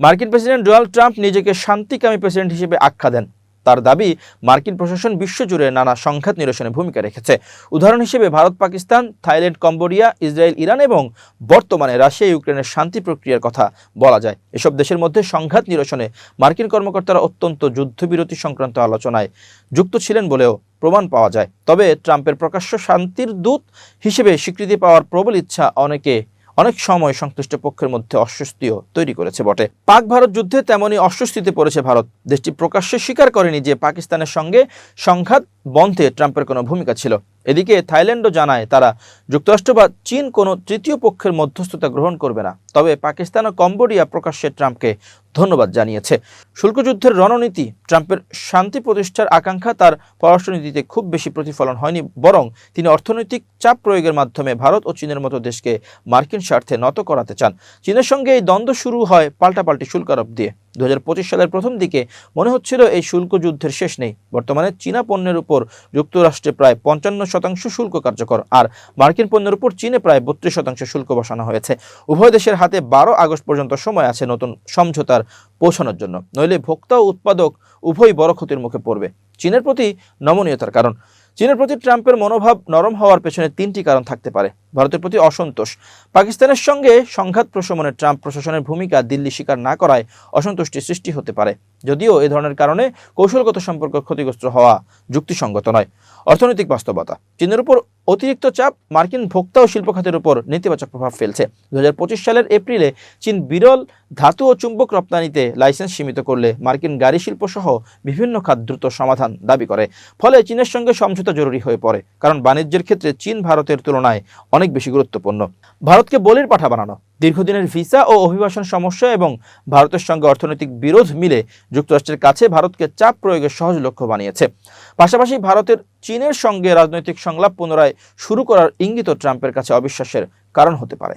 মার্কিন president Donald Trump নিজেকে শান্তিকামী president হিসেবে আখ্যা দেন। তার দাবি, মার্কিন প্রশাসন বিশ্বজুড়ে নানা সংঘাত নিরসনে ভূমিকা রেখেছে। উদাহরণ হিসেবে Bharat, Pakistan, Thailand, Cambodia, Israel, Iran এবং বর্তমানে রাশিয়া, ইউক্রেনের শান্তি প্রক্রিয়ার কথা বলা যায়। এসব দেশের মধ্যে সংঘাত নিরসনে মার্কিন কর্মকর্তারা অত্যন্ত যুদ্ধবিরতি সংক্রান্ত আলোচনায় যুক্ত ছিলেন বলেও প্রমাণ পাওয়া যায়। তবে ট্রাম্পের প্রকাশ্য শান্তির দূত হিসেবে স্বীকৃতি পাওয়ার প্রবল ইচ্ছা অনেকে অনেক সময় সংশ্লিষ্ট পক্ষের মধ্যে অস্বস্তিও তৈরি করেছে বটে। পাক ভারত যুদ্ধে তেমনই অস্বস্তিতে পড়েছে ভারত। দেশটি প্রকাশ্যে স্বীকার করেনি যে পাকিস্তানের সঙ্গে সংঘাত বন্ধে ট্রাম্পের কোনো ভূমিকা ছিল। এদিকে থাইল্যান্ডও জানায় তারা, যুক্তরাষ্ট্র বা চীন কোনো তৃতীয় পক্ষের মধ্যস্থতা গ্রহণ করবে না। তবে পাকিস্তান ও কম্বোডিয়া প্রকাশ্যে ট্রাম্পকে ধন্যবাদ জানিয়েছে। শুল্কযুদ্ধের রণনীতি, ট্রাম্পের শান্তি প্রতিষ্ঠার আকাঙ্ক্ষা তার পররাষ্ট্রনীতিতে খুব বেশি প্রতিফলন হয়নি, বরং তিনি অর্থনৈতিক চাপ প্রয়োগের মাধ্যমে ভারত ও চীনের মতো দেশকে মার্কিন স্বার্থে নত করাতে চান। চীনের সঙ্গে এই দ্বন্দ্ব শুরু হয় পাল্টাপাল্টি শুল্ক আরোপ দিয়ে। দু হাজার পঁচিশ সালের প্রথম দিকে মনে হচ্ছিল এই শুল্ক যুদ্ধের শেষ নেই। বর্তমানে চীনা পণ্যের উপর যুক্তরাষ্ট্রে প্রায় পঞ্চান্ন শতাংশ শুল্ক কার্যকর আর মার্কিন পণ্যের উপর চীনে প্রায় বত্রিশ শতাংশ শুল্ক বসানো হয়েছে। উভয় দেশের হাতে বারো আগস্ট পর্যন্ত সময় আছে নতুন সমঝোতার পৌঁছানোর জন্য। নইলে ভোক্তা ও উৎপাদক উভয় বড় ক্ষতির মুখে পড়বে। চীনের প্রতি নমনীয়তার কারণ। চীনের প্রতি ট্রাম্পের মনোভাব নরম হওয়ার পেছনে তিনটি কারণ থাকতে পারে। ভারতের প্রতি অসন্তোষ। পাকিস্তানের সঙ্গে সংঘাত প্রশমনে ট্রাম্প প্রশাসনের ভূমিকা দিল্লি স্বীকার না করায় অসন্তুষ্টি সৃষ্টি হতে পারে। যদিও এ ধরনের কারণে কৌশলগত সম্পর্ক ক্ষতিগ্রস্ত হওয়া যুক্তিসঙ্গত নয়। অর্থনৈতিক বাস্তবতা। চীনের উপর অতিরিক্ত চাপ মার্কিন ভোক্তা ও শিল্প খাতের উপর নেতিবাচক প্রভাব ফেলছে। দু হাজার পঁচিশ সালের এপ্রিলে চীন বিরল ধাতু ও চুম্বক রপ্তানিতে লাইসেন্স সীমিত করলে মার্কিন গাড়ি শিল্প সহ বিভিন্ন খাত দ্রুত সমাধান দাবি করে। ফলে চীনের সঙ্গে সমঝোতা জরুরি হয়ে পড়ে, কারণ বাণিজ্যের ক্ষেত্রে চীন ভারতের তুলনায় অনেক বেশি গুরুত্বপূর্ণ। ভারতকে বলির পাঠা বানানো। দীর্ঘদিনের ভিসা ও অভিবাসন সমস্যা এবং ভারতের সঙ্গে অর্থনৈতিক বিরোধ মিলে যুক্তরাষ্ট্রের কাছে ভারতকে চাপ প্রয়োগের সহজ লক্ষ্য বানিয়েছে। পাশাপাশি ভারতের চীনের সঙ্গে রাজনৈতিক সংলাপ পুনরায় শুরু করার ইঙ্গিত ট্রাম্পের কাছে অবিশ্বাসের কারণ হতে পারে।